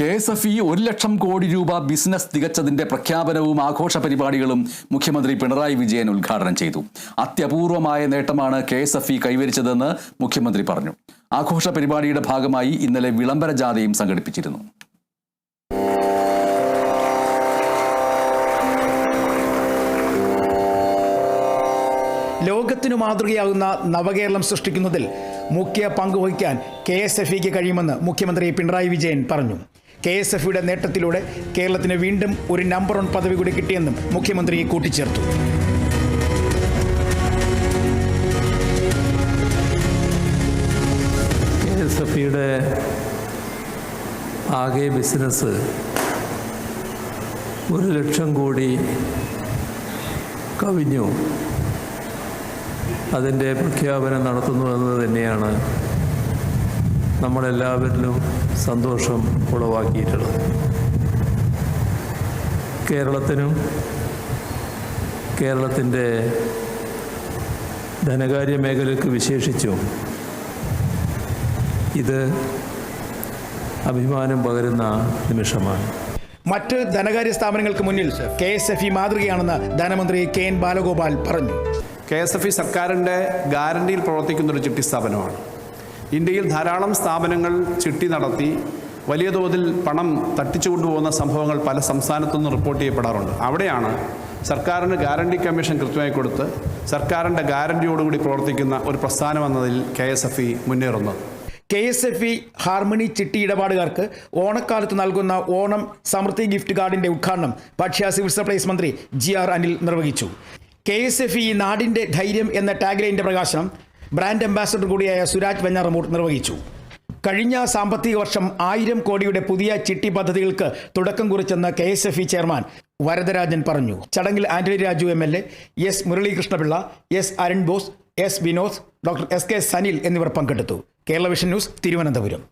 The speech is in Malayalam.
കെ എസ് എഫ് ഇ ഒരു ലക്ഷം കോടി രൂപ ബിസിനസ് തികച്ചതിന്റെ പ്രഖ്യാപനവും ആഘോഷ പരിപാടികളും മുഖ്യമന്ത്രി പിണറായി വിജയൻ ഉദ്ഘാടനം ചെയ്തു. അത്യപൂർവമായ നേട്ടമാണ് കെ എസ് എഫ് ഇ കൈവരിച്ചതെന്ന് മുഖ്യമന്ത്രി പറഞ്ഞു. ആഘോഷ പരിപാടിയുടെ ഭാഗമായി ഇന്നലെ വിളംബര ജാഥയും സംഘടിപ്പിച്ചിരുന്നു. ലോകത്തിനു മാതൃകയാകുന്ന നവകേരളം സൃഷ്ടിക്കുന്നതിൽ മുഖ്യ പങ്കുവഹിക്കാൻ കെ എസ് എഫ് ഇക്ക് കഴിയുമെന്ന് മുഖ്യമന്ത്രി പിണറായി വിജയൻ പറഞ്ഞു. കെ എസ് എഫ് യുടെ നേട്ടത്തിലൂടെ കേരളത്തിന് വീണ്ടും ഒരു നമ്പർ വൺ പദവി കൂടി കിട്ടിയെന്നും മുഖ്യമന്ത്രി കൂട്ടിച്ചേർത്തു. കെ എസ് എഫ് ആകെ ബിസിനസ് ഒരു ലക്ഷം കോടി കവിഞ്ഞു. അതിന്റെ പ്രഖ്യാപനം നടത്തുന്നു എന്ന് തന്നെയാണ് നമ്മളെല്ലാവരിലും സന്തോഷം ഉളവാക്കിയിട്ടുള്ളത്. കേരളത്തിനും കേരളത്തിന്റെ ധനകാര്യ മേഖലയ്ക്ക് വിശേഷിച്ചും ഇത് അഭിമാനം പകരുന്ന നിമിഷമാണ്. മറ്റ് ധനകാര്യ സ്ഥാപനങ്ങൾക്ക് മുന്നിൽ കെ എസ് എഫ് ഇ മാതൃകയാണെന്ന് ധനമന്ത്രി കെ എൻ ബാലഗോപാൽ പറഞ്ഞു. കെ എസ് എഫ് ഇ സർക്കാരിന്റെ ഗ്യാരണ്ടിയിൽ പ്രവർത്തിക്കുന്ന ഒരു ചിട്ടി സ്ഥാപനമാണ്. ഇന്ത്യയിൽ ധാരാളം സ്ഥാപനങ്ങൾ ചിട്ടി നടത്തി വലിയ തോതിൽ പണം തട്ടിച്ചു കൊണ്ടുപോകുന്ന സംഭവങ്ങൾ പല സംസ്ഥാനത്തു നിന്ന് റിപ്പോർട്ട് ചെയ്യപ്പെടാറുണ്ട്. അവിടെയാണ് സർക്കാരിന് ഗ്യാരണ്ടി കമ്മീഷൻ കൃത്യമായി കൊടുത്ത് സർക്കാരിന്റെ ഗ്യാരണ്ടിയോടുകൂടി പ്രവർത്തിക്കുന്ന ഒരു പ്രസ്ഥാനം എന്നതിൽ K S F E മുന്നേറുന്നത് K S F E harmony ചിട്ടി ഇടപാടുകാർക്ക് ഓണക്കാലത്ത് നൽകുന്ന ഓണം സമൃദ്ധി ഗിഫ്റ്റ് കാർഡിന്റെ ഉദ്ഘാടനം ഭക്ഷ്യ സിവിൽ സപ്ലൈസ് മന്ത്രി ജി ആർ അനിൽ നിർവഹിച്ചു. കെ എസ് എഫ് ഇ നാടിന്റെ ധൈര്യം എന്ന ടാഗ്ലൈന്റെ പ്രകാശനം ബ്രാൻഡ് അംബാസഡർ കൂടിയായ സുരാജ് വെഞ്ഞാറമൂർ നിർവഹിച്ചു. കഴിഞ്ഞ സാമ്പത്തിക വർഷം ആയിരം കോടിയുടെ പുതിയ ചിട്ടി പദ്ധതികൾക്ക് തുടക്കം കുറിച്ചെന്ന് K S F E chairman Varadarajan പറഞ്ഞു. ചടങ്ങിൽ Antony Raju M L A S Muralikrishnapillai S Arun Bose S Vinod doctor S K Sanil എന്നിവർ പങ്കെടുത്തു. Kerala vision news Thiruvananthapuram.